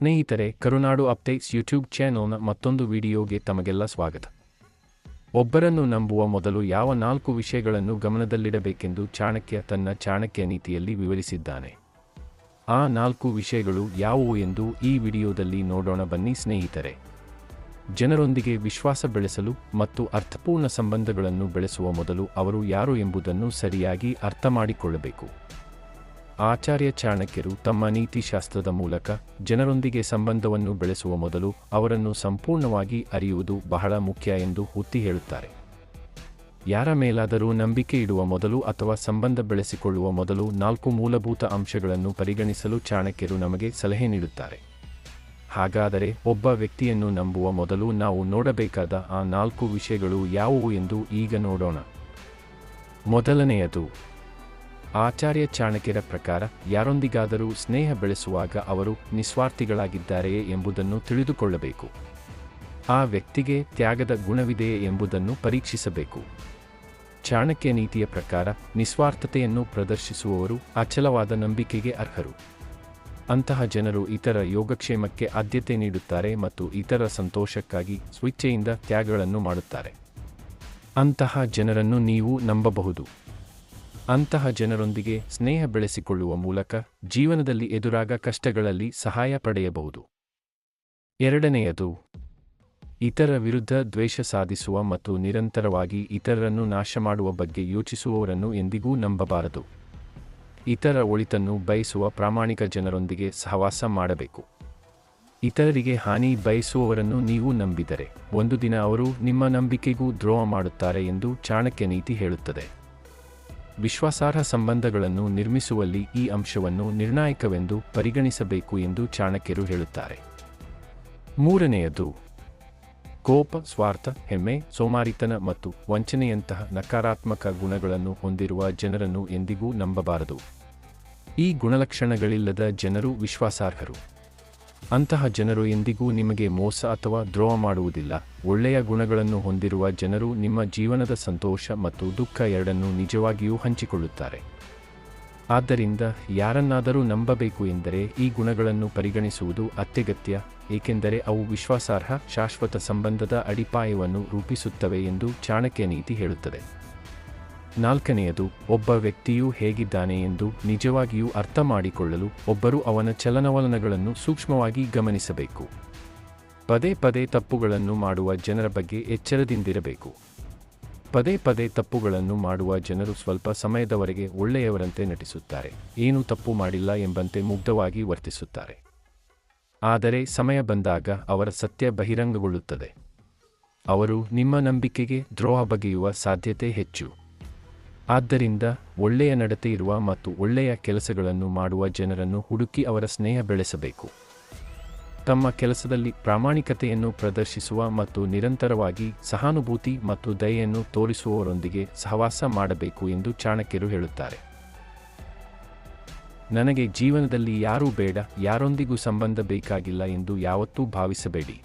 ಸ್ನೇಹಿತರೆ, ಕರುನಾಡು updates YouTube ಚಾನೆಲ್ನ ಮತ್ತೊಂದು ವಿಡಿಯೋಗೆ ತಮಗೆಲ್ಲ ಸ್ವಾಗತ. ಒಬ್ಬರನ್ನು ನಂಬುವ ಮೊದಲು ಯಾವ ನಾಲ್ಕು ವಿಷಯಗಳನ್ನು ಗಮನದಲ್ಲಿಡಬೇಕೆಂದು ಚಾಣಕ್ಯ ತನ್ನ ಚಾಣಕ್ಯ ನೀತಿಯಲ್ಲಿ ವಿವರಿಸಿದ್ದಾನೆ. ಆ ನಾಲ್ಕು ವಿಷಯಗಳು ಯಾವುವು ಎಂದು ಈ ವಿಡಿಯೋದಲ್ಲಿ ನೋಡೋಣ ಬನ್ನಿ ಸ್ನೇಹಿತರೆ. ಜನರೊಂದಿಗೆ ವಿಶ್ವಾಸ ಬೆಳೆಸಲು ಮತ್ತು ಅರ್ಥಪೂರ್ಣ ಸಂಬಂಧಗಳನ್ನು ಬೆಳೆಸುವ ಮೊದಲು ಅವರು ಯಾರು ಎಂಬುದನ್ನು ಸರಿಯಾಗಿ ಅರ್ಥ ಮಾಡಿಕೊಳ್ಳಬೇಕು ಆಚಾರ್ಯ ಚಾಣಕ್ಯರು ತಮ್ಮ ನೀತಿಶಾಸ್ತ್ರದ ಮೂಲಕ ಜನರೊಂದಿಗೆ ಸಂಬಂಧವನ್ನು ಬೆಳೆಸುವ ಮೊದಲು ಅವರನ್ನು ಸಂಪೂರ್ಣವಾಗಿ ಅರಿಯುವುದು ಬಹಳ ಮುಖ್ಯ ಎಂದು ಹುತ್ತಿ ಹೇಳುತ್ತಾರೆ. ಯಾರ ಮೇಲಾದರೂ ನಂಬಿಕೆ ಇಡುವ ಮೊದಲು ಅಥವಾ ಸಂಬಂಧ ಬೆಳೆಸಿಕೊಳ್ಳುವ ಮೊದಲು ನಾಲ್ಕು ಮೂಲಭೂತ ಅಂಶಗಳನ್ನು ಪರಿಗಣಿಸಲು ಚಾಣಕ್ಯರು ನಮಗೆ ಸಲಹೆ ನೀಡುತ್ತಾರೆ. ಹಾಗಾದರೆ ಒಬ್ಬ ವ್ಯಕ್ತಿಯನ್ನು ನಂಬುವ ಮೊದಲು ನಾವು ನೋಡಬೇಕಾದ ಆ ನಾಲ್ಕು ವಿಷಯಗಳು ಯಾವುವು ಎಂದು ಈಗ ನೋಡೋಣ. ಮೊದಲನೆಯದು ಆಚಾರ್ಯ ಚಾಣಕ್ಯರ ಪ್ರಕಾರ ಯಾರೊಂದಿಗಾದರೂ ಸ್ನೇಹ ಬೆಳೆಸುವಾಗ ಅವರು ನಿಸ್ವಾರ್ಥಿಗಳಾಗಿದ್ದಾರೆಯೇ ಎಂಬುದನ್ನು ತಿಳಿದುಕೊಳ್ಳಬೇಕು. ಆ ವ್ಯಕ್ತಿಗೆ ತ್ಯಾಗದ ಗುಣವಿದೆಯೇ ಎಂಬುದನ್ನು ಪರೀಕ್ಷಿಸಬೇಕು. ಚಾಣಕ್ಯ ನೀತಿಯ ಪ್ರಕಾರ ನಿಸ್ವಾರ್ಥತೆಯನ್ನು ಪ್ರದರ್ಶಿಸುವವರು ಅಚಲವಾದ ನಂಬಿಕೆಗೆ ಅರ್ಹರು. ಅಂತಹ ಜನರು ಇತರ ಯೋಗಕ್ಷೇಮಕ್ಕೆ ಆದ್ಯತೆ ನೀಡುತ್ತಾರೆ ಮತ್ತು ಇತರ ಸಂತೋಷಕ್ಕಾಗಿ ಸ್ವಿಚ್ಛೆಯಿಂದ ತ್ಯಾಗಗಳನ್ನು ಮಾಡುತ್ತಾರೆ. ಅಂತಹ ಜನರನ್ನು ನೀವು ನಂಬಬಹುದು. ಅಂತಹ ಜನರೊಂದಿಗೆ ಸ್ನೇಹ ಬೆಳೆಸಿಕೊಳ್ಳುವ ಮೂಲಕ ಜೀವನದಲ್ಲಿ ಎದುರಾಗ ಕಷ್ಟಗಳಲ್ಲಿ ಸಹಾಯ ಪಡೆಯಬಹುದು. ಎರಡನೆಯದು, ಇತರ ವಿರುದ್ಧ ದ್ವೇಷ ಸಾಧಿಸುವ ಮತ್ತು ನಿರಂತರವಾಗಿ ಇತರರನ್ನು ನಾಶ ಮಾಡುವ ಬಗ್ಗೆ ಯೋಚಿಸುವವರನ್ನು ಎಂದಿಗೂ ನಂಬಬಾರದು. ಇತರ ಒಳಿತನ್ನು ಬಯಸುವ ಪ್ರಾಮಾಣಿಕ ಜನರೊಂದಿಗೆ ಸಹವಾಸ ಮಾಡಬೇಕು. ಇತರರಿಗೆ ಹಾನಿ ಬಯಸುವವರನ್ನು ನೀವು ನಂಬಿದರೆ, ಒಂದು ದಿನ ಅವರು ನಿಮ್ಮ ನಂಬಿಕೆಗೂ ದ್ರೋಹ ಮಾಡುತ್ತಾರೆ ಎಂದು ಚಾಣಕ್ಯ ನೀತಿ ಹೇಳುತ್ತದೆ. ವಿಶ್ವಾಸಾರ್ಹ ಸಂಬಂಧಗಳನ್ನು ನಿರ್ಮಿಸುವಲ್ಲಿ ಈ ಅಂಶವನ್ನು ನಿರ್ಣಾಯಕವೆಂದು ಪರಿಗಣಿಸಬೇಕು ಎಂದು ಚಾಣಕ್ಯರು ಹೇಳುತ್ತಾರೆ. ಮೂರನೆಯದು, ಕೋಪ, ಸ್ವಾರ್ಥ, ಹೆಮ್ಮೆ, ಸೋಮಾರಿತನ ಮತ್ತು ವಂಚನೆಯಂತಹ ನಕಾರಾತ್ಮಕ ಗುಣಗಳನ್ನು ಹೊಂದಿರುವ ಜನರನ್ನು ಎಂದಿಗೂ ನಂಬಬಾರದು. ಈ ಗುಣಲಕ್ಷಣಗಳಿಲ್ಲದ ಜನರು ವಿಶ್ವಾಸಾರ್ಹರು. ಅಂತಹ ಜನರು ಎಂದಿಗೂ ನಿಮಗೆ ಮೋಸ ಅಥವಾ ದ್ರೋಹ ಮಾಡುವುದಿಲ್ಲ. ಒಳ್ಳೆಯ ಗುಣಗಳನ್ನು ಹೊಂದಿರುವ ಜನರು ನಿಮ್ಮ ಜೀವನದ ಸಂತೋಷ ಮತ್ತು ದುಃಖ ಎರಡನ್ನೂ ನಿಜವಾಗಿಯೂ ಹಂಚಿಕೊಳ್ಳುತ್ತಾರೆ. ಆದ್ದರಿಂದ ಯಾರನ್ನಾದರೂ ನಂಬಬೇಕು ಎಂದರೆ ಈ ಗುಣಗಳನ್ನು ಪರಿಗಣಿಸುವುದು ಅತ್ಯಗತ್ಯ, ಏಕೆಂದರೆ ಅವು ವಿಶ್ವಾಸಾರ್ಹ, ಶಾಶ್ವತ ಸಂಬಂಧದ ಅಡಿಪಾಯವನ್ನು ರೂಪಿಸುತ್ತವೆ ಎಂದು ಚಾಣಕ್ಯ ನೀತಿ ಹೇಳುತ್ತದೆ. ನಾಲ್ಕನೆಯದು, ಒಬ್ಬ ವ್ಯಕ್ತಿಯು ಹೇಗಿದ್ದಾನೆ ಎಂದು ನಿಜವಾಗಿಯೂ ಅರ್ಥ ಮಾಡಿಕೊಳ್ಳಲು ಒಬ್ಬರು ಅವನ ಚಲನವಲನಗಳನ್ನು ಸೂಕ್ಷ್ಮವಾಗಿ ಗಮನಿಸಬೇಕು. ಪದೇ ಪದೇ ತಪ್ಪುಗಳನ್ನು ಮಾಡುವ ಜನರ ಬಗ್ಗೆ ಎಚ್ಚರದಿಂದಿರಬೇಕು. ಪದೇ ಪದೇ ತಪ್ಪುಗಳನ್ನು ಮಾಡುವ ಜನರು ಸ್ವಲ್ಪ ಸಮಯದವರೆಗೆ ಒಳ್ಳೆಯವರಂತೆ ನಟಿಸುತ್ತಾರೆ. ಏನೂ ತಪ್ಪು ಮಾಡಿಲ್ಲ ಎಂಬಂತೆ ಮುಗ್ಧವಾಗಿ ವರ್ತಿಸುತ್ತಾರೆ. ಆದರೆ ಸಮಯ ಬಂದಾಗ ಅವರ ಸತ್ಯ ಬಹಿರಂಗಗೊಳ್ಳುತ್ತದೆ. ಅವರು ನಿಮ್ಮ ನಂಬಿಕೆಗೆ ದ್ರೋಹ ಬಗೆಯುವ ಸಾಧ್ಯತೆ ಹೆಚ್ಚು. ಆದ್ದರಿಂದ ಒಳ್ಳೆಯ ನಡತೆ ಇರುವ ಮತ್ತು ಒಳ್ಳೆಯ ಕೆಲಸಗಳನ್ನು ಮಾಡುವ ಜನರನ್ನು ಹುಡುಕಿ ಅವರ ಸ್ನೇಹ ಬೆಳೆಸಬೇಕು. ತಮ್ಮ ಕೆಲಸದಲ್ಲಿ ಪ್ರಾಮಾಣಿಕತೆಯನ್ನು ಪ್ರದರ್ಶಿಸುವ ಮತ್ತು ನಿರಂತರವಾಗಿ ಸಹಾನುಭೂತಿ ಮತ್ತು ದಯೆಯನ್ನು ತೋರಿಸುವವರೊಂದಿಗೆ ಸಹವಾಸ ಮಾಡಬೇಕು ಎಂದು ಚಾಣಕ್ಯರು ಹೇಳುತ್ತಾರೆ. ನನಗೆ ಜೀವನದಲ್ಲಿ ಯಾರೂ ಬೇಡ, ಯಾರೊಂದಿಗೂ ಸಂಬಂಧ ಬೇಕಾಗಿಲ್ಲ ಎಂದು ಯಾವತ್ತೂ ಭಾವಿಸಬೇಡಿ.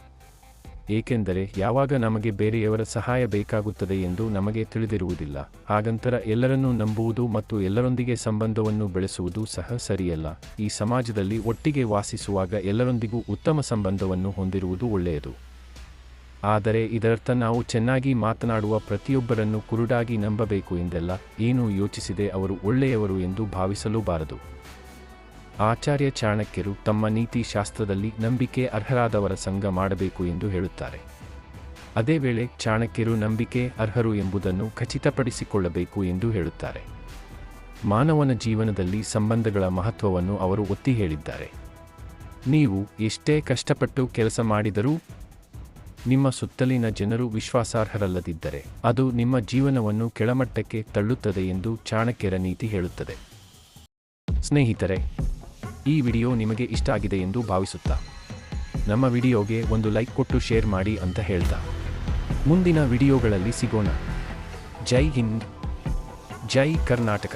ಏಕೆಂದರೆ ಯಾವಾಗ ನಮಗೆ ಬೇರೆಯವರ ಸಹಾಯ ಬೇಕಾಗುತ್ತದೆ ಎಂದು ನಮಗೆ ತಿಳಿದಿರುವುದಿಲ್ಲ, ಹಾಗಂತರ ಎಲ್ಲರನ್ನೂ ನಂಬುವುದು ಮತ್ತು ಎಲ್ಲರೊಂದಿಗೆ ಸಂಬಂಧವನ್ನು ಬೆಳೆಸುವುದು ಸಹ ಸರಿಯಲ್ಲ. ಈ ಸಮಾಜದಲ್ಲಿ ಒಟ್ಟಿಗೆ ವಾಸಿಸುವಾಗ ಎಲ್ಲರೊಂದಿಗೂ ಉತ್ತಮ ಸಂಬಂಧವನ್ನು ಹೊಂದಿರುವುದು ಒಳ್ಳೆಯದು. ಆದರೆ ಇದರರ್ಥ ನಾವು ಚೆನ್ನಾಗಿ ಮಾತನಾಡುವ ಪ್ರತಿಯೊಬ್ಬರನ್ನು ಕುರುಡಾಗಿ ನಂಬಬೇಕು ಎಂದೆಲ್ಲ ಏನೂ ಯೋಚಿಸಿದೆ ಅವರು ಒಳ್ಳೆಯವರು ಎಂದು ಭಾವಿಸಲೂಬಾರದು. ಆಚಾರ್ಯ ಚಾಣಕ್ಯರು ತಮ್ಮ ನೀತಿ ಶಾಸ್ತ್ರದಲ್ಲಿ ನಂಬಿಕೆ ಅರ್ಹರಾದವರ ಸಂಘ ಮಾಡಬೇಕು ಎಂದು ಹೇಳುತ್ತಾರೆ. ಅದೇ ವೇಳೆ ಚಾಣಕ್ಯರು ನಂಬಿಕೆ ಅರ್ಹರು ಎಂಬುದನ್ನು ಖಚಿತಪಡಿಸಿಕೊಳ್ಳಬೇಕು ಎಂದು ಹೇಳುತ್ತಾರೆ. ಮಾನವನ ಜೀವನದಲ್ಲಿ ಸಂಬಂಧಗಳ ಮಹತ್ವವನ್ನು ಅವರು ಒತ್ತಿ ಹೇಳಿದ್ದಾರೆ. ನೀವು ಎಷ್ಟೇ ಕಷ್ಟಪಟ್ಟು ಕೆಲಸ ಮಾಡಿದರೂ ನಿಮ್ಮ ಸುತ್ತಲಿನ ಜನರು ವಿಶ್ವಾಸಾರ್ಹರಲ್ಲದಿದ್ದರೆ ಅದು ನಿಮ್ಮ ಜೀವನವನ್ನು ಕೆಳಮಟ್ಟಕ್ಕೆ ತಳ್ಳುತ್ತದೆ ಎಂದು ಚಾಣಕ್ಯರ ನೀತಿ ಹೇಳುತ್ತದೆ. ಸ್ನೇಹಿತರೆ ಈ ವಿಡಿಯೋ ನಿಮಗೆ ಇಷ್ಟ ಆಗಿದೆ ಎಂದು ಭಾವಿಸುತ್ತಾ. ನಮ್ಮ ವಿಡಿಯೋಗೆ ಒಂದು ಲೈಕ್ ಕೊಟ್ಟು ಶೇರ್ ಮಾಡಿ ಅಂತ ಹೇಳ್ತಾ. ಮುಂದಿನ ವಿಡಿಯೋಗಳಲ್ಲಿ ಸಿಗೋಣ. ಜೈ ಹಿಂದ್, ಜೈ ಕರ್ನಾಟಕ.